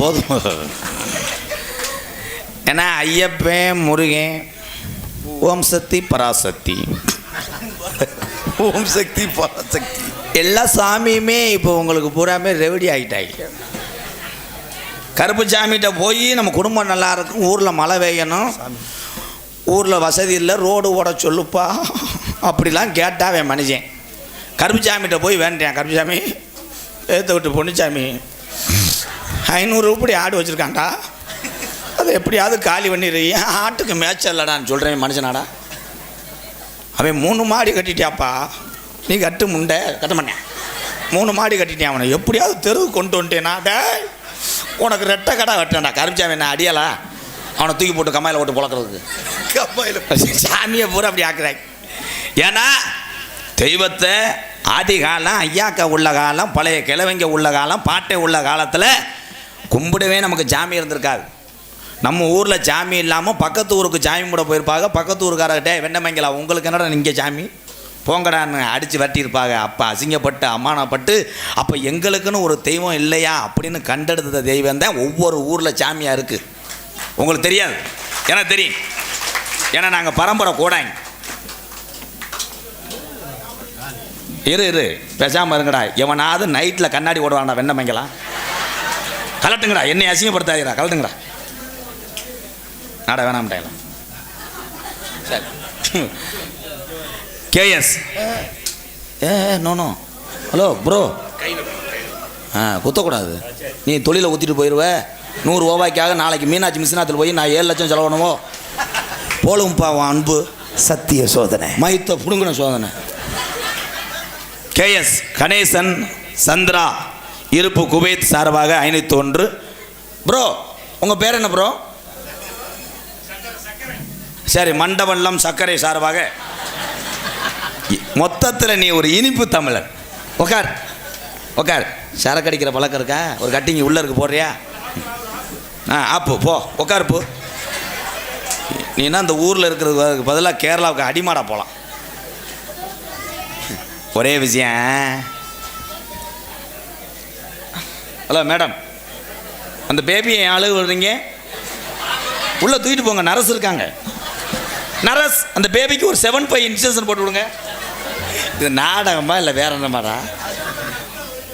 போதும் போதும். ஏன்னா ஐயப்பன் முருகன் ஓம் சக்தி பராசக்தி. ஓம் சக்தி பராசக்தி. எல்லா சாமியுமே இப்போ உங்களுக்கு பூராமே ரெவடி ஆகிட்டாங்க கருப்பு சாமிகிட்ட போய் நம்ம குடும்பம் நல்லா இருக்கும். ஊரில் மழை பெய்யணும். ஊரில் வசதி இல்லை ரோடு ஓட சொல்லுப்பா. அப்படிலாம் கேட்டா அவன் மனுஷன். கருப்பு சாமிகிட்ட போய் வேண்டேன் கருப்பு சாமி ஏற்ற விட்டு பொண்ணுச்சாமி ஐநூறு ரூபாய் ஆடு வச்சுருக்கான்டா. அது எப்படியாவது காலி பண்ணிடு. ஏன் ஆட்டுக்கு மேட்ச் இல்லடான்னு சொல்கிறேன் மனுஷனாடா. அவன் மூணு மாடி கட்டிட்டியாப்பா. நீ கட்டு முண்டை கட்ட மாட்டேன். மூணு மாடி கட்டிட்டேன் அவனை. எப்படியாவது தெருவு கொண்டு வந்துட்டேனா? உனக்கு ரெட்டை கடை வெட்டேன்டா கருப்பிச்சாமி என்ன அடியலா அவனை தூக்கி போட்டு கம்மாயில் போட்டு புழக்கிறதுக்கு. கம்மாயில் சாமியை பூரா அப்படி ஆக்குறாங்க ஏன்னா தெய்வத்தை ஆதி காலம் ஐயாக்கா உள்ள காலம் பழைய கிழவங்க உள்ள காலம் பாட்டை உள்ள காலத்தில் கும்பிடவே நமக்கு சாமி இருந்திருக்காது. நம்ம ஊரில் சாமி இல்லாமல் பக்கத்து ஊருக்கு சாமி கூட போயிருப்பாங்க பக்கத்து ஊருக்காரர்கிட்ட வெண்ணமங்கலா உங்களுக்கு என்னடா நீங்கள் சாமி போங்கடான்னு அடித்து வெட்டியிருப்பாங்க அப்போ அசிங்கப்பட்டு அம்மானப்பட்டு அப்போ எங்களுக்குன்னு ஒரு தெய்வம் இல்லையா அப்படின்னு கண்டெடுத்த தெய்வம் தான் ஒவ்வொரு ஊரில் சாமியாக இருக்குது உங்களுக்கு தெரியாது? ஏன்னா தெரியும். ஏன்னா நாங்கள் பரம்பரை கூடாங்க இரு இரு. பேசாமல் இருங்கடா. எவனாவது நைட்டில் கண்ணாடி ஓடுவான்டா வெண்ணமங்கலாம் கலட்டுங்கடா என்னை அசிங்கப்படுத்தாதீரா கலட்டுங்கடா. நாடா வேணாம்ட்டாங்களா சரி. K S. ஏ நோனோ ஹலோ ப்ரோ. ஆ குத்தக்கூடாது. நீ தொழிலை ஊற்றிட்டு போயிடுவ நூறு ரூபாய்க்காக நாளைக்கு மீனாட்சி மிஸ்னாத்தில் போய் நான் ஏழு லட்சம் செலவணுமோ? போலும்பா உன் அன்பு சத்திய சோதனை. மைத்த புடுங்கின சோதனை. K S Ganesan Chandra. இருப்பு குவைத் சார்பாக ஐநூற்றி ஒன்று. ப்ரோ உங்கள் பேர் என்ன ப்ரோ? சரி மண்டபல்லம் சர்க்கரை சார்பாக. மொத்தத்தில் நீ ஒரு இனிப்பு தமிழன். உக்கார். உக்கார். சரக்கு அடிக்கிற பழக்கம் இருக்கா? ஒரு கட்டிங்க உள்ளே இருக்கு போடுறியா? ஆ ஆப்பு போ. உக்கார் போ. நீனா அந்த ஊரில் இருக்கிறதுக்கு பதிலாக கேரளாவுக்கு அடிமாடா போகலாம் ஒரே விஷயம். Hello madam. அந்த பேபியை என் ஆளு விடுறீங்க உள்ளே தூக்கிட்டு போங்க நரஸ் இருக்காங்க. நரஸ் அந்த பேபிக்கு ஒரு செவன் ஃபைவ் இன்சூரன்ஸ் போட்டு விடுங்க இது நாடகமா இல்லை வேற என்னமாடா?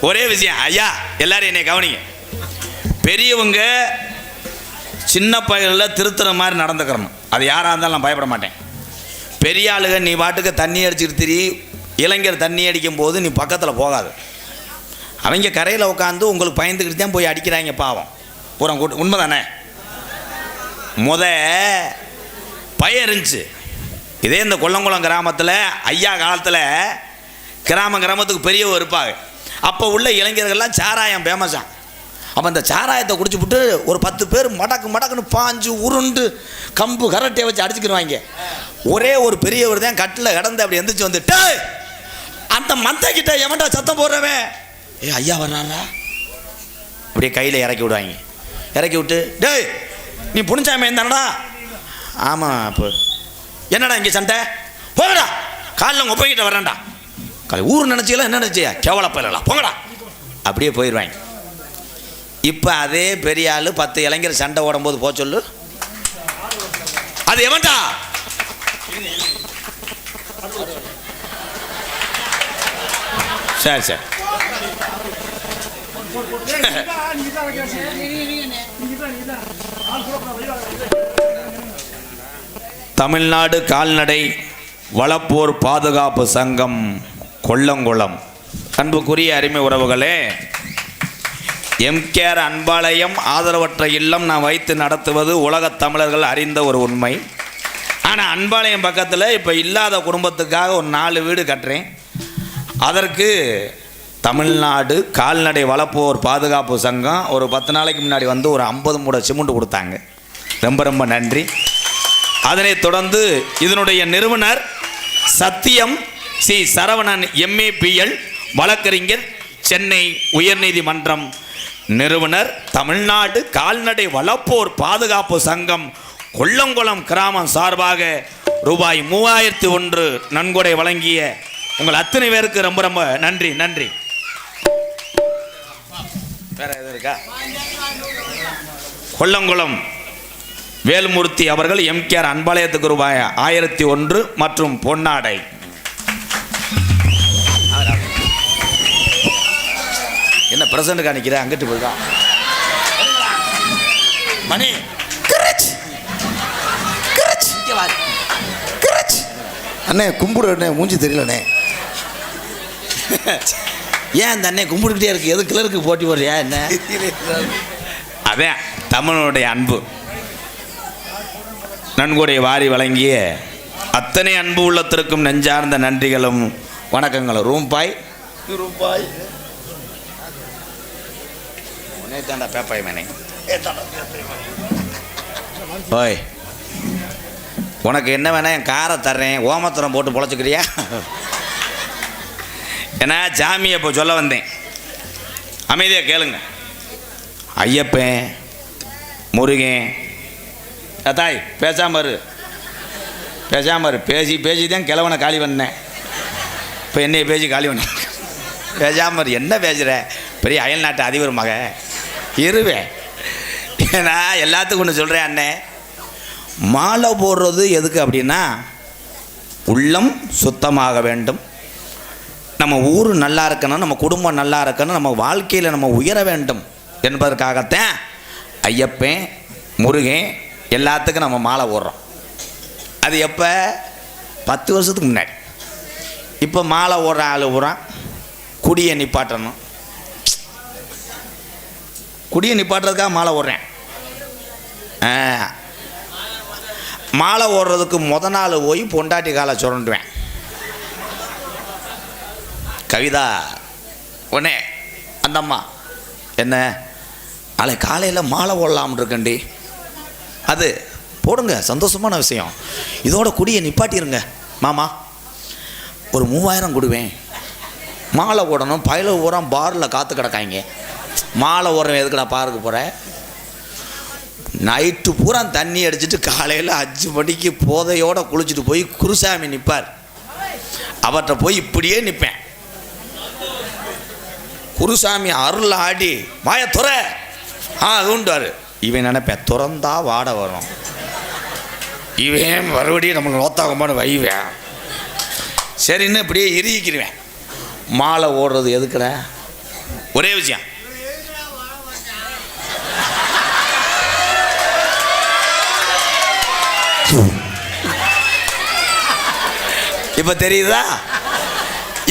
ஒரே விஷயம் ஐயா எல்லாரும் என்னை கவனிங்க. பெரியவங்க சின்ன பயிரில் திருத்துற மாதிரி நடந்துக்கிறணும் அது யாராக இருந்தாலும் நான் பயப்பட மாட்டேன். பெரிய ஆளுங்க நீ பாட்டுக்கு தண்ணி அடிச்சுட்டு திரி இளைஞர் தண்ணி அடிக்கும் போது நீ பக்கத்தில் போகாது. அவங்க கரையில் உட்காந்து உங்களுக்கு பயந்துக்கிட்டு தான் போய் அடிக்கிறாங்க பாவம். பூரம் கூட்டு உண்மை தானே? முத பயம் இருந்துச்சு. இதே இந்த கொல்லங்குளம் கிராமத்தில் ஐயா காலத்தில் கிராம கிராமத்துக்கு பெரியவர் இருப்பாங்க. அப்போ உள்ள இளைஞர்கள்லாம் சாராயம் ஃபேமஸாக அப்போ அந்த சாராயத்தை குடிச்சுப்புட்டு ஒரு பத்து பேர் மடக்கு மடக்குன்னு பாஞ்சு உருண்டு கம்பு கரட்டையை வச்சு அடிச்சுக்கிடுவாங்க ஒரே ஒரு பெரியவர் தான் கட்டில் கடந்து அப்படி எந்திரிச்சு வந்துட்டு அந்த மந்தை கிட்ட எவன்டா சத்தம் போடுறவன்? ஏ ஐயா வர்றாரா? அப்படியே கையில் இறக்கி விடுவாங்க. இறக்கி விட்டு டேய் நீ புனிச்சாமி இருந்தானடா ஆமாம் அப்போ. என்னடா இங்கே சண்டை? போங்கடா காலில் உங்கள் போய்கிட்ட வரேன்டா காலை ஊர் நினச்சிக்கலாம் என்ன நினச்சியா? கேவலப்பலாம் போங்கடா. அப்படியே போயிடுவாங்க. இப்போ அதே பெரிய ஆள் பத்து இளைஞர் சண்டை ஓடும்போது போக சொல்லு. அது எவன்டா? சரி சரி. தமிழ்நாடு கால்நடை வளப்போர் பாதுகாப்பு சங்கம் கொல்லங்குளம். அன்புக்குரிய அருமை உறவுகளே எம்கேஆர் அன்பாலயம் ஆதரவற்ற இல்லம் நான் வைத்து நடத்துவது உலகத் தமிழர்கள் அறிந்த ஒரு உண்மை. ஆனால் அன்பாளையம் பக்கத்தில் இப்போ இல்லாத குடும்பத்துக்காக ஒரு நாலு வீடு கட்டுறேன். அதற்கு தமிழ்நாடு கால்நடை வளர்ப்போர் பாதுகாப்பு சங்கம் ஒரு பத்து நாளைக்கு முன்னாடி வந்து ஒரு ஐம்பது மூட சிமெண்ட் கொடுத்தாங்க. ரொம்ப ரொம்ப நன்றி. அதனைத் தொடர்ந்து இதனுடைய நிறுவனர் சத்தியம் சி சரவணன் எம்ஏபிஎல் வழக்கறிஞர் சென்னை உயர்நீதிமன்றம் நிறுவனர் தமிழ்நாடு கால்நடை வளர்ப்போர் பாதுகாப்பு சங்கம் கொல்லங்குளம் கிராமம் சார்பாக ரூபாய் மூவாயிரத்தி ஒன்று நன்கொடை வழங்கிய உங்கள் அத்தனை பேருக்கு ரொம்ப ரொம்ப நன்றி நன்றி. வேற எதுவும் இருக்கா? கொல்லங்குளம் வேல்மூர்த்தி அவர்கள் எம்கேஆர் அன்பாலயத்துக்கு ரூபாய் ஆயிரத்தி ஒன்று மற்றும் பொன்னாடை. என்ன பிரசண்ட் காணிக்கிற? அங்கிட்டு போய்தான் மணி. அண்ணே கும்பிடு அண்ணே மூஞ்சி தெரியலண்ணே. ஏன் அந்த அண்ணன் கும்பிட்டுக்கிட்டே இருக்கு? எது கிளருக்கு போட்டி போடுறியா? என்ன? அதான் தமிழனுடைய அன்பு. நன்கொடை வாரி வழங்கிய அத்தனை அன்பு உள்ளத்திற்கும் நெஞ்சார்ந்த நன்றிகளும் வணக்கங்களும். ரூம்பாய். ரூபாய் தாண்டா பேப்பாய் மேனே ஓய். உனக்கு என்ன வேணா என் காரை தர்றேன் ஓமத்திரம் போட்டு பொழைச்சிக்கிறியா? ஏன்னா சாமியை இப்போ சொல்ல வந்தேன். அமைதியாக கேளுங்க. ஐயப்பன் முருகன் தாய் பேசாம இரு. பேசாம இரு. பேசி பேசி தான் கிழவனை காலி பண்ணேன். இப்போ என்னைய பேசி காலி பண்ண. பேசாம என்ன பேசுகிற பெரிய அயல் நாட்டு அதிபர் மக. இருவேன் ஏன்னா எல்லாத்துக்கும் ஒன்று சொல்கிறேன் அண்ணே. மாலை போடுறது எதுக்கு அப்படின்னா உள்ளம் சுத்தமாக வேண்டும். நம்ம ஊர் நல்லா இருக்கணும் நம்ம குடும்பம் நல்லா இருக்கணும் நம்ம வாழ்க்கையில் நம்ம உயர வேண்டும் என்பதற்காகத்தான் ஐயப்பன் முருகன் எல்லாத்துக்கும் நம்ம மாலை ஓடுறோம் அது எப்போ? பத்து வருஷத்துக்கு முன்னாடி. இப்போ மாலை ஓடுற ஆள் பூரா குடியை நிப்பாட்டணும். குடியை நிப்பாட்டுறதுக்காக மாலை ஓடுறேன் மாலை ஓடுறதுக்கு முத நாள் போய் பொண்டாட்டி காலை சுரண்டுவேன். கவிதா உடனே அந்த அம்மா என்ன? நாளை காலையில் மாலை போடலாம்னு இருக்கண்டி அது போடுங்க சந்தோஷமான விஷயம். இதோட குடியை நிப்பாட்டிருங்க. மாமா ஒரு மூவாயிரம் கொடுவேன். மாலை ஓடணும் பயில ஓரம் பாரில் காற்று கிடக்காங்க மாலை ஓடுறவன் எதுக்குடா பாருக்கு போகிறேன் நைட்டு பூரா தண்ணி அடிச்சிட்டு காலையில் அஞ்சு மணிக்கு போதையோடு குளிச்சுட்டு போய் குருசாமி நிற்பார் அவர்கிட்ட போய் இப்படியே நிற்பேன் குருசாமி அருள் ஆடி வாய துற. ஆ அதுண்டாரு இவன் நினைப்பேன் துறந்தா வாட வரும். இவன் மறுபடியும் நம்மளுக்கு நோத்தாகமான வைவேன். சரின்னு இப்படியே இறுகிக்கிடுவேன் மாலை ஓடுறது எதுக்குற ஒரே விஷயம். இப்போ தெரியுதா?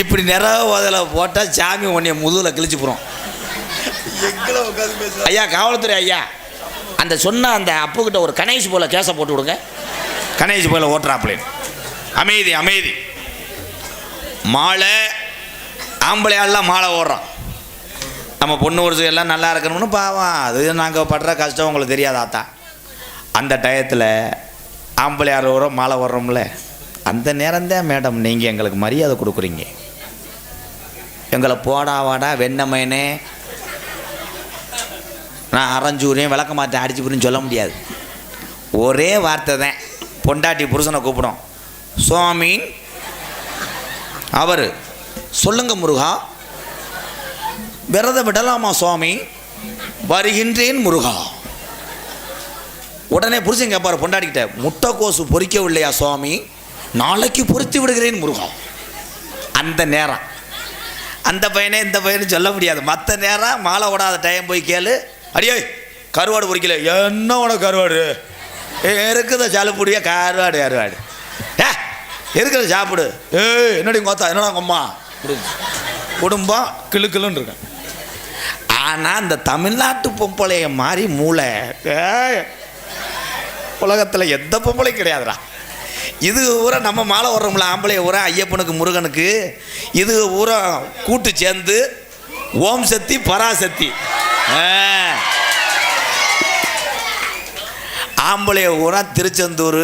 இப்படி நிறைய உதல போட்டால் சாமி உன்னைய முதுகில் கிழிச்சு போகிறோம் ஐயா காவல்துறை ஐயா அந்த சொன்ன அந்த அப்புக்கிட்ட ஒரு கணேஷ் போல கேஸை போட்டு விடுங்க. கணேஷ் போல ஓட்டுறாப்லேன் அமைதி அமைதி. மாலை ஆம்பளையாள்லாம் மாலை ஓடுறோம் நம்ம பொண்ணு ஒரு எல்லாம் நல்லா இருக்கணும்னு பாவம். அது நாங்கள் படுற கஷ்டம் உங்களுக்கு தெரியாதாத்தா அந்த டயத்தில் ஆம்பளையார் ஓரம் மாலை ஓடுறோம்ல. அந்த நேரம்தான் மேடம் நீங்கள் எங்களுக்கு மரியாதை கொடுக்குறீங்க. எங்களை போடா வாடா வெண்ணமேனே நான் அரைஞ்சூரையும் விளக்க மாட்டேன் அடிச்சு புரியும் சொல்ல முடியாது. ஒரே வார்த்தை தான். பொண்டாட்டி புருஷனை கூப்பிடும். சுவாமி அவர் சொல்லுங்க முருகா விரதம் விடலாமா சுவாமி? வருகின்றேன் முருகா. உடனே புருஷன் கேட்பார் பொண்டாட்டிக்கிட்ட முட்டைக்கோசு பொறிக்கவில்லையா சுவாமி? நாளைக்கு பொறித்து விடுகிறேன் முருகா. அந்த நேரம். அந்த பையனே இந்த பையனும் சொல்ல முடியாது. மற்ற நேரம் மாலை விடாத டைம் போய் கேளு. அடியே கருவாடு பிடிக்கல என்ன உனக்கு கருவாடு? ஏ இருக்குத சாலுப்புடியா கருவாடு கருவாடு. ஏ இருக்கிற சாப்பிடு. ஏய் என்னடி கோத்தா? என்னடா அம்மா? குடும்பம் கிளுக்கிளுன்னு இருக்கேன் ஆனால் இந்த தமிழ்நாட்டு பொம்பளைய மாதிரி மூளை. உலகத்தில் எந்த பொம்பளையும் கிடையாதுடா. இது ஊரா நம்ம மாலை வர்றோம்ல ஆம்பளைய ஊரா ஐயப்பனுக்கு முருகனுக்கு. இது ஊரா கூட்டு சேர்ந்து ஓம் சக்தி பராசக்தி ஆம்பளை ஆம்பளைய ஊரா திருச்செந்தூர்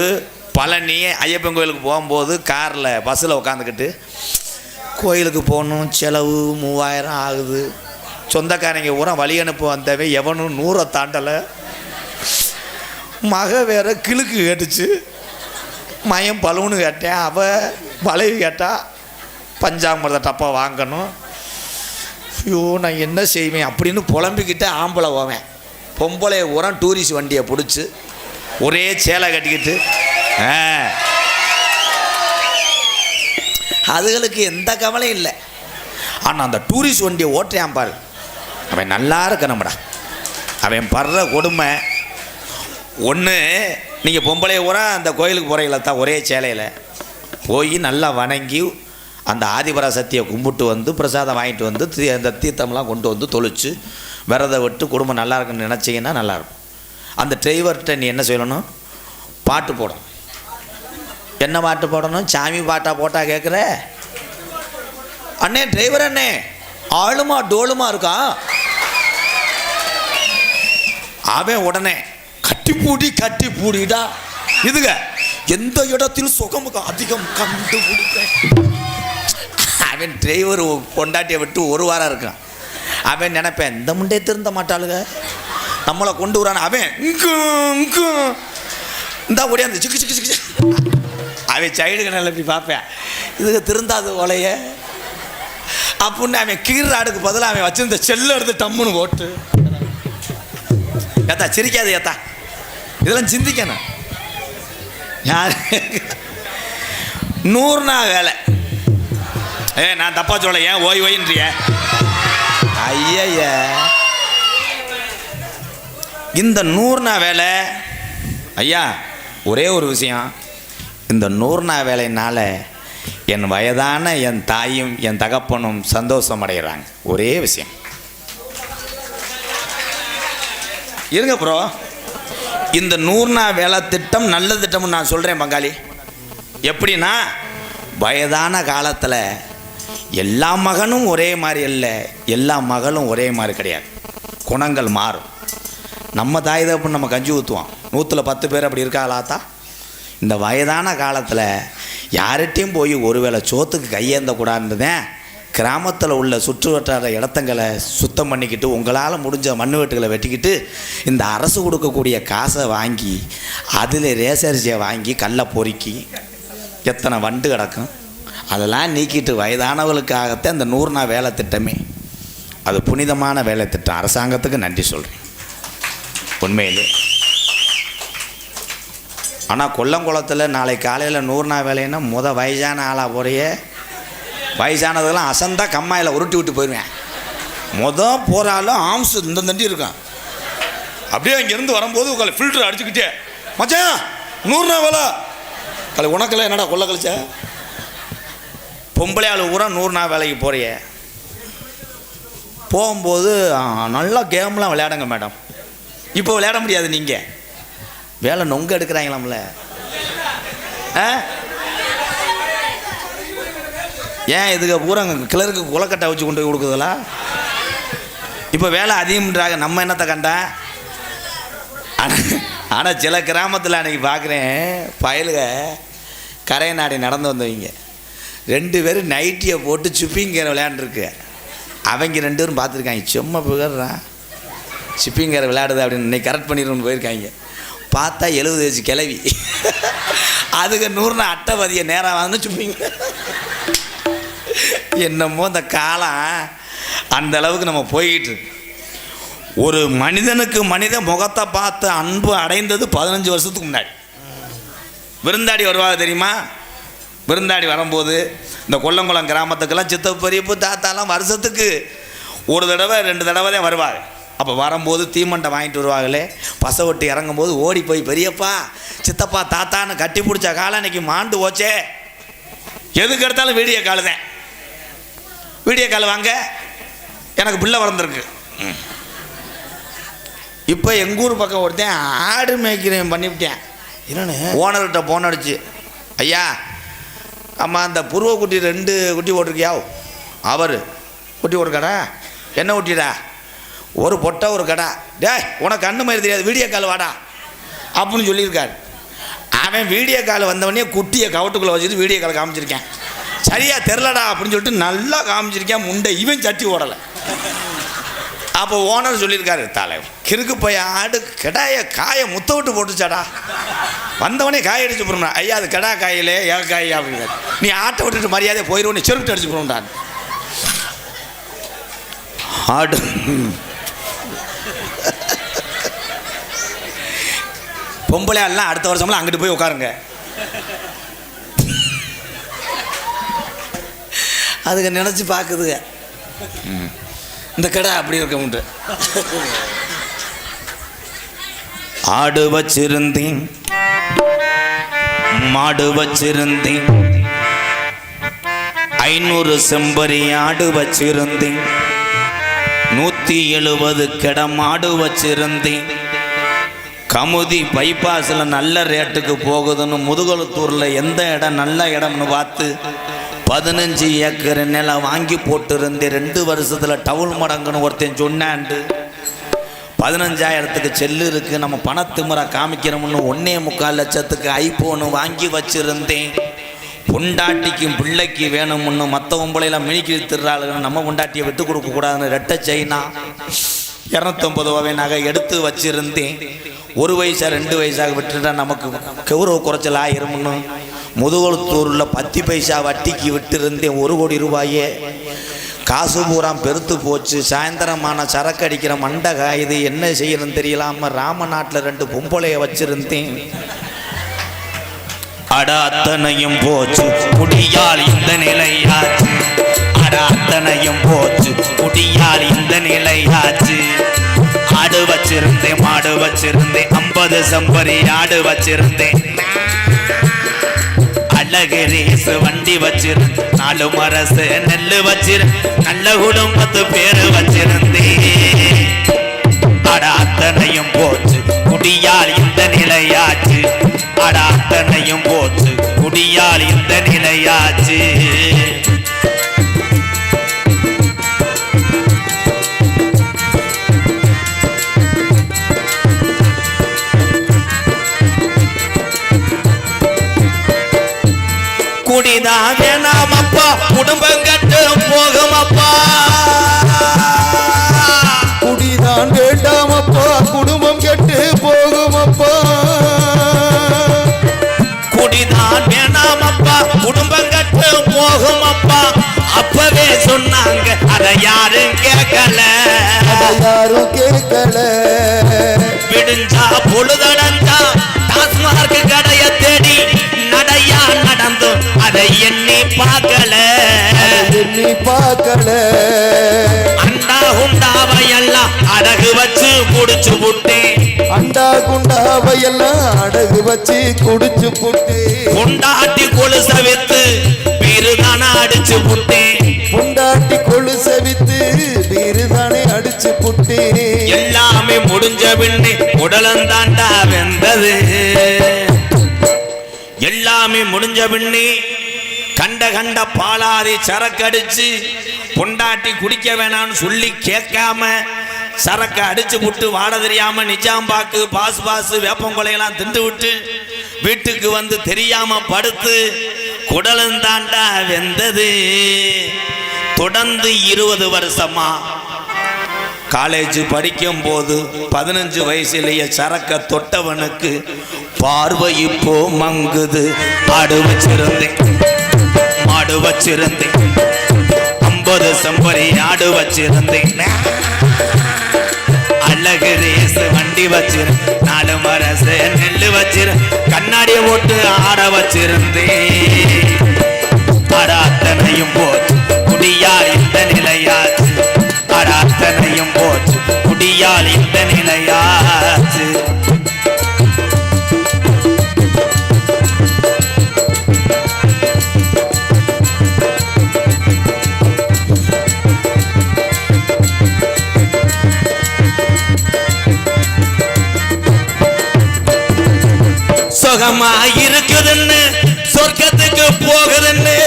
பழனி ஐயப்பன் கோயிலுக்கு போகும்போது காரில் பஸ்ஸில் உட்காந்துக்கிட்டு கோயிலுக்கு போகணும் செலவு மூவாயிரம் ஆகுது. சொந்தக்காரங்க ஊரா வழி அனுப்ப வந்தவன் எவனும் நூறை தாண்டலை. மக வேற கிழுக்கு கேட்டுச்சு. மயம் பலூனு கேட்டேன். அவ வளைவு கேட்டால் பஞ்சாமிரத டப்பா வாங்கணும். ஐயோ நான் என்ன செய்வேன் அப்படின்னு புலம்பிக்கிட்டு ஆம்பளை போவேன். பொம்பளை உரம் டூரிஸ்ட் வண்டியை பிடிச்சி ஒரே சேலை கட்டிக்கிட்டு ஆ. அதுகளுக்கு எந்த கவலையும் இல்லை. ஆனால் அந்த டூரிஸ்ட் வண்டியை ஓட்டுறான் பாரு. அவன் நல்லா இருக்கணும்டா. அவன் படுற கொடுமை. ஒன்று நீங்கள் பொம்பளை பூரா அந்த கோயிலுக்கு போகிறீங்களா தான் ஒரே சேலையில்? போய் நல்லா வணங்கி அந்த ஆதிபராசக்தியை கும்பிட்டு வந்து பிரசாதம் வாங்கிட்டு வந்து தீ அந்த தீர்த்தம்லாம் கொண்டு வந்து தொளிச்சு விரதம் விட்டு குடும்பம் நல்லா இருக்குன்னு நினச்சிங்கன்னா நல்லாயிருக்கும் அந்த டிரைவர்கிட்ட நீ என்ன சொல்லணும்? பாட்டு போடணும். என்ன பாட்டு போடணும்? சாமி பாட்டாக போட்டால் கேட்குற அண்ணே டிரைவர் அண்ணே ஆளுமா டோலுமா இருக்கா? அவன் உடனே கட்டி கட்டிப்பூடிடா. கட்டி பூடிடா இதுங்க எந்த இடத்தில் சுகம் அதிகம் கண்டுபிடிக்க? அவன் டிரைவர் பொண்டாட்டியை விட்டு ஒரு வாரம் இருக்கான். அவன் நினைப்பேன் இந்த முண்டே திருந்த மாட்டாளுங்க. நம்மளை கொண்டு வரான் அவன் இந்தா ஓடியாந்து சிக்கு சிக்கு சிக்கு சிக்கு. அவன் சைடு கண்ணில் இப்படி பார்ப்பேன். இதுக்கு திருந்தாது ஓலைய. அப்படின்னு அவன் கீராடுக்கு பதிலாக அவன் வச்சிருந்த செல்ல எடுத்து டம்முன்னு ஓட்டு. ஏத்தா சிரிக்காது ஏத்தா. இதெல்லாம் சிந்திக்கணும். யார்? நூறு நாள் வேலை. ஏ நான் தப்பா சொல்ல ஏன் ஓய் ஓயின்றிய? ஐய இந்த நூறுனா வேலை ஐயா ஒரே ஒரு விஷயம். இந்த நூறுனா வேலையினால் என் வயதான என் தாயும் என் தகப்பனும் சந்தோஷம் அடைகிறாங்க ஒரே விஷயம். இருங்க ப்ரோ இந்த நூறு நாள் வேலை திட்டம் நல்ல திட்டம்னு நான் சொல்கிறேன் பங்காளி. எப்படின்னா வயதான காலத்தில் எல்லா மகனும் ஒரே மாதிரி இல்லை எல்லா மகளும் ஒரே மாதிரி கிடையாது. குணங்கள் மாறும். நம்ம தாய் தப்பு நம்ம கஞ்சி ஊற்றுவோம் நூற்றில் பத்து பேர் அப்படி இருக்காளாத்தா இந்த வயதான காலத்தில் யார்கிட்டையும் போய் ஒருவேளை சோத்துக்கு கையேந்தக்கூடாதுன்றதேன். கிராமத்தில் உள்ள சுற்று வட்டார இடத்தங்களை சுத்தம் பண்ணிக்கிட்டு உங்களால் முடிஞ்ச மண் வெட்டுகளை வெட்டிக்கிட்டு இந்த அரசு கொடுக்கக்கூடிய காசை வாங்கி அதில் ரேசரிசியை வாங்கி கல்லை பொறுக்கி எத்தனை வண்டு கிடக்கும்? அதெல்லாம் நீக்கிட்டு வயதானவர்களுக்காகத்தான் இந்த நூறு நாள் வேலை திட்டமே. அது புனிதமான வேலை திட்டம். அரசாங்கத்துக்கு நன்றி சொல்கிறேன் உண்மையிலே. ஆனால் கொல்லங்குளத்தில் நாளை காலையில் நூறு நாள் வேலைன்னா முத வயசான ஆளாக போறையே? வயசானதெல்லாம் அசந்தா கம்மாயில் உருட்டி விட்டு போயிடுவேன் மொதல் போகிறாலும் ஆம்ஸ் இந்த தண்டி இருக்கான் அப்படியே இங்கேருந்து வரும்போது உங்களை ஃபில்டர் அடிச்சுக்கிட்டே மச்சான் நூறு நாள் வேலை. கலை உனக்கெல்லாம் என்னடா கொள்ள கழிச்ச? பொம்பளை ஆள் பூரா நூறு நாள் வேலைக்கு போகிறிய போகும்போது நல்லா கேம்லாம் விளையாடுங்க மேடம் இப்போ விளையாட முடியாது நீங்கள் வேலை நொங்க எடுக்கிறாங்களாம்ல. ஆ? ஏன் இதுக்கு பூரா கிளருக்கு குலக்கட்டை வச்சு கொண்டு போய் கொடுக்குதுல? இப்போ வேலை அதிகம்ன்றாங்க நம்ம என்னத்தை கண்டா? ஆனால் சில கிராமத்தில் அன்றைக்கி பார்க்குறேன் பயலுக கரை நாடி நடந்து வந்தவங்க. ரெண்டு பேரும் நைட்டியை போட்டு சுப்பிங்கரை விளையாண்டுருக்கு. அவங்க ரெண்டு பேரும் பார்த்துருக்காங்க சும்மா புகழ்றான் சிப்பிங்கரை விளையாடுது அப்படின்னு இன்னைக்கு கரெக்ட் பண்ணிடணும்னு போயிருக்காங்க. பார்த்தா எழுபது வயசு கிளவி அதுக்கு நூறுனா அட்டைபதிய நேரம் வந்து சிப்பிங்க. என்னமோ இந்த காலம் அந்த அளவுக்கு நம்ம போய்கிட்டு ஒரு மனிதனுக்கு மனித முகத்தை பார்த்து அன்பு அடைந்தது பதினஞ்சு வருஷத்துக்கு முன்னாடி. விருந்தாடி வருவாங்க தெரியுமா? விருந்தாடி வரும்போது இந்த கொல்லங்குளம் கிராமத்துக்கெல்லாம் சித்தப்பு பெரியப்பு தாத்தாலாம் வருஷத்துக்கு ஒரு தடவை ரெண்டு தடவை தான் வருவாங்க. அப்போ வரும்போது தீமண்டை வாங்கிட்டு வருவாங்களே. பசை விட்டு இறங்கும்போது ஓடி போய் பெரியப்பா சித்தப்பா தாத்தான்னு கட்டி பிடிச்ச காலம் இன்னைக்கு மாண்டு போச்சே. எதுக்கு எடுத்தாலும் வீடியோ கால் தான். வீடியோ கால் வாங்க. எனக்கு பிள்ளை வளர்ந்துருக்கு. இப்போ எங்கள் ஊர் பக்கம் ஒருத்தன் ஆடு மேய்க்கிறேன் பண்ணிவிட்டேன். என்னண்ணே? ஓனர்கிட்ட போன் அடிச்சு ஐயா அம்மா அந்த புருவ குட்டி ரெண்டு குட்டி போட்டிருக்கியா அவர். குட்டி ஒரு கடை? என்ன குட்டிடா? ஒரு பொட்டை ஒரு கடை. டேய் உனக்கு கண்ணு மாதிரி தெரியாது. வீடியோ கால் வாடா. அப்படின்னு சொல்லியிருக்காரு. அவன் வீடியோ கால் வந்தவொடனே குட்டியை கவட்டுக்குள்ளே வச்சுட்டு வீடியோ கால் காமிச்சிருக்கேன். சரியா தெரிலடா அப்படின்னு சொல்லிட்டு நல்லா காமிச்சிருக்கேன் முண்டை. இவன் சட்டி ஓடலை. அப்போ ஓனர் சொல்லியிருக்காரு தலை கிறுக்கு போய் ஆடு கெடாய காயை முத்த விட்டு போட்டுச்சாடா. வந்தவனே காய அடிச்சு போடுறா ஐயா அது கெடா காயிலே ஏ காய் அப்படிங்கிறார். நீ ஆட்டை விட்டுட்டு மரியாதையை போயிடுவோம் நீ செருப்பிட்டு அடிச்சு போடுறான் ஆடு. பொம்பளை எல்லாம் அடுத்த வருஷம்லாம் அங்கிட்டு போய் உட்காருங்க. அதுங்க நினச்சி பார்க்குதுங்க இந்த கடை அப்படி இருக்க உண்டு. ஆடு வச்சிருந்தேன். மாடு வச்சிருந்தேன். ஐநூறு செம்பரி ஆடு வச்சிருந்தேன். நூற்றி எழுபது கிட மாடு வச்சிருந்தேன். கமுதி பைபாஸில் நல்ல ரேட்டுக்கு போகுதுன்னு முதுகலத்தூரில் எந்த இடம் நல்ல இடம்னு பார்த்து பதினஞ்சு ஏக்கர் நிலம் வாங்கி போட்டிருந்து ரெண்டு வருஷத்தில் டவுல் மடங்குன்னு ஒருத்தன் சொன்னாண்டு பதினஞ்சாயிரத்துக்கு செல்லு இருக்குது நம்ம பணத்திமுறை காமிக்கிறோம்னு ஒன்னே முக்கால் லட்சத்துக்கு ஐபோனு வாங்கி வச்சுருந்தேன். பொண்டாட்டிக்கும் பிள்ளைக்கு வேணும்னு மற்ற பொம்பளையில மினிக்கி திருறாளுன்னு நம்ம பொண்டாட்டியை விட்டு கொடுக்கக்கூடாதுன்னு ரெட்டை செயினா இரநூத்தொம்பது ரூபாவை நகை எடுத்து வச்சுருந்தேன். ஒரு வயசாக ரெண்டு வயசாக விட்டுட்டா நமக்கு கௌரவ குறைச்சல் ஆயிரும்னு முதுகுளத்தூரில் பத்து பைசா வட்டிக்கு விட்டிருந்தேன் ஒரு கோடி ரூபாயே. காசு பூரா பெருத்து போச்சு. சாயந்தரமான சரக்கு அடிக்கிற மண்டை காயுது என்ன செய்யணும்னு தெரியலாம ராமநாட்டில் ரெண்டு பொம்பளைய வச்சிருந்தேன். அடாத்தனையும் போச்சு குடியால் இந்த நிலையாச்சு. அடாத்தனையும் போச்சு குடியால் இந்த நிலையாச்சு. ஆடு வச்சிருந்தேன் மாடு வச்சிருந்தேன் ஐம்பது சம்பரி ஆடு வச்சிருந்தேன். அழகிரேசு வண்டி வச்சிருந்த நாலு அரசு நெல்லு வச்சிருந்த நல்ல குடும்பத்து பேரு வச்சிருந்தேன் அட அத்தனையும் போச்சு குடியால் இந்த நிலையாச்சு. அட அத்தனையும் போச்சு குடியால் இந்த நிலையாச்சு. குடிதா வேணாமப்பா குடும்பம் கட்டு போகுமப்பா குடிதான் வேண்டாமப்பா குடும்பம் கெட்டு போகுமப்பா குடிதான் வேணாமப்பா குடும்பம் கட்டு போகுமப்பா அப்பவே சொன்னாங்க அதை யாரும் கேட்கல. யாரும் கேட்கல. விடிஞ்சா பொழுதடைஞ்சா டாஸ்மார்க் கடைய தேடி நடையா நடந்து அதை எண்ணி பார்க்கல. எண்ணி பார்க்கல. அண்டா உண்டாவையெல்லாம் அடகு வச்சு குடிச்சு விட்டேன் அண்டா குண்டாவையெல்லாம் அடகு வச்சு குடிச்சு புட்டு கொண்டாட்டி கொலுச வித்து பிருதான அடிச்சு விட்டேன் பொண்டாட்டி கொலுச வித்து வீருதானே அடிச்சு புட்டு எல்லாமே முடிஞ்ச பின்னே உடலந்தாண்டா வெந்தது. எல்லாமே முடிஞ்ச பின்னே கண்ட கண்ட பாலாதி சரக்கு பொண்டாட்டி குடிக்க வேணாம்னு சொல்லி கேட்காம சரக்கு அடிச்சு விட்டு வாட தெரியாம நிஜாம்பாக்கு பாஸ் பாஸ் வேப்பங்கொலையெல்லாம் திண்டு விட்டு வீட்டுக்கு வந்து தெரியாம படுத்து குடலந்தாண்டா வெந்தது. தொடர்ந்து இருபது வருஷமா காலேஜ் படிக்கும் போது பதினஞ்சு வயசுலேயே சரக்க தொட்டவனுக்கு பார்வை இப்போ மங்குது. ஆடு வச்சிருந்தேன். மாடு வச்சிருந்தேன். ஐம்பது சம்பரி ஆடு வச்சிருந்தேன். அழகு ரேசு வண்டி வச்சிரு நாலு மரசு நெல்லு வச்சிரு கண்ணாடியை போட்டு ஆட வச்சிருந்தேன். அட அத்தனையும் போச்சு. குடியால் அட அத்தனையும் போச்சு. குடியால் இந்த நிலையாச்சு. சுகமா இருக்குதுன்னு சொர்க்கத்துக்கு போகுதுன்னு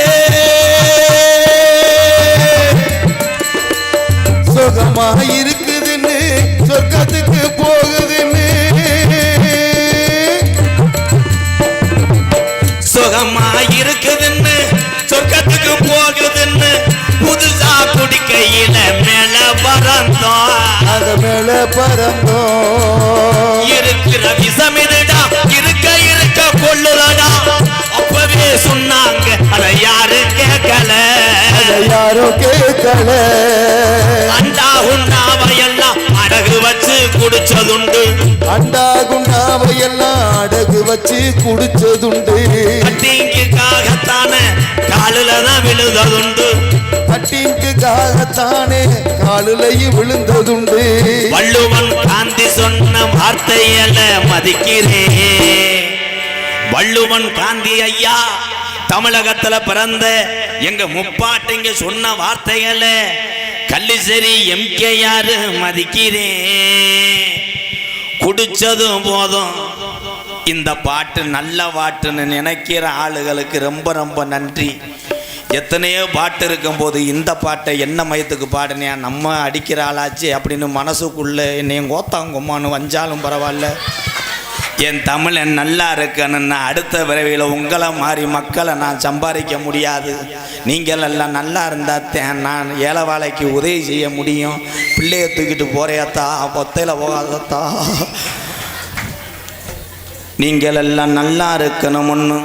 சுகமா இருக்குதுன்னு சொர்க்கத்துக்கு போகுதுன்னு. சுகமா இருக்குதுன்னு சொர்க்கத்துக்கு போகுதுன்னு புதுசா குடிக்கையில மேல பறந்தோம். அது மேல பறந்தோம். சொன்னாங்க அதை யாரு கேட்கல. யாரும் கேட்கல. அண்டா உண்டாவையெல்லாம் அடகு வச்சு குடிச்சதுண்டு. அண்டா குண்டாவையெல்லாம் அடகு வச்சு குடிச்சதுண்டு. கட்டிங்குக்காகத்தானே காலில தான் விழுந்ததுண்டு. கட்டிங்குக்காகத்தானே காலிலையும் விழுந்ததுண்டு. வள்ளுவன் காந்தி சொன்ன வார்த்தையல மதிக்கிறேன். வள்ளுவன் காந்தி ஐயா தமிழகத்துல பிறந்த எங்க முப்பாட்டிங்க சொன்ன வார்த்தைகளை கள்ளிசரி எம்கேஆர் மதிக்கிறேன் குடிச்சதும் போதும். இந்த பாட்டு நல்ல பாட்டுன்னு நினைக்கிற ஆளுகளுக்கு ரொம்ப ரொம்ப நன்றி. எத்தனையோ பாட்டு இருக்கும்போது இந்த பாட்டை என்ன மயத்துக்கு பாடுனியா நம்ம அடிக்கிற ஆளாச்சு அப்படின்னு மனசுக்குள்ளே என்னையும் கோத்தாங்கம்மான்னு வஞ்சாலும் பரவாயில்ல. என் தமிழன் நல்லா இருக்கணும்னா அடுத்த விரைவில் உங்களை மாதிரி மக்களை நான் சம்பாதிக்க முடியாது. நீங்கள் எல்லாம் நல்லா இருந்தால் நான் ஏழவாளைக்கு உதவி செய்ய முடியும். பிள்ளைய தூக்கிட்டு போறியாத்தா பொத்தையில் போகாதத்தா. நீங்கள் எல்லாம் நல்லா இருக்கணும்னு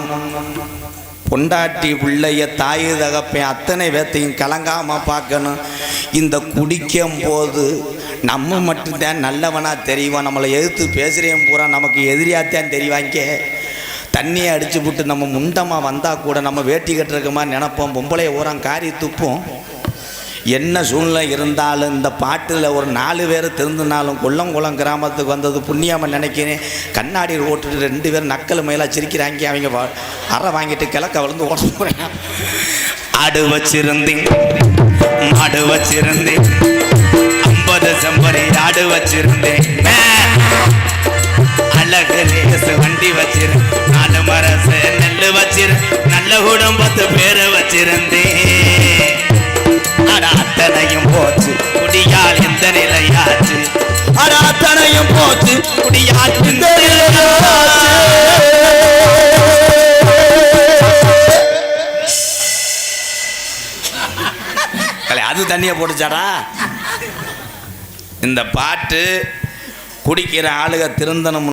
பொண்டாட்டி பிள்ளைய தாய் தகப்பேன் அத்தனை பேர்த்தையும் கலங்காமல் பார்க்கணும். இந்த குடிக்கும் போது நம்ம மட்டும்தான் நல்லவனா தெரியும்? நம்மளை எதிர்த்து பேசுகிறேன் பூரா நமக்கு எதிரியாத்தான் தெரியவாங்க தண்ணியை அடித்து விட்டு நம்ம முண்டமாக வந்தால் கூட நம்ம வேட்டி கட்டுறக்குமா நினப்போம். பொம்பளைய ஓரம் காரி துப்போம். என்ன சூழ்நிலை இருந்தாலும் இந்த பாட்டில் ஒரு நாலு பேர் திருந்தினாலும் கொல்லங்குளம் கிராமத்துக்கு வந்தது புண்ணியமாக நினைக்கிறேன். கண்ணாடி ஓட்டுட்டு ரெண்டு பேரும் நக்கல் மேலே சிரிக்கிறாங்க. அவங்க வா- அறை வாங்கிட்டு கிழக்க வளர்ந்து ஓட போகிறேன் ஆடு வச்சிருந்தேன். மாடு வச்சிருந்தேன். ஐம்பது செம்பரி ஆடு வச்சிருந்தேன். அழகு லேசு வண்டி வச்சிரு நாலு மரசு நெல்லு வச்சிரு நல்ல குடும்பத்து பேரு வச்சிருந்தேன். அட அத்தனையும் போச்சு. குடியால் எந்த நிலையாச்சு. ஆனா அத்தனையும் போச்சு. குடியால் எந்த நிலையாச்சு. அது தண்ணியை போட்டுச்சாடா? இந்த பாட்டு குடிக்கிற ஆளுக திருந்தணும்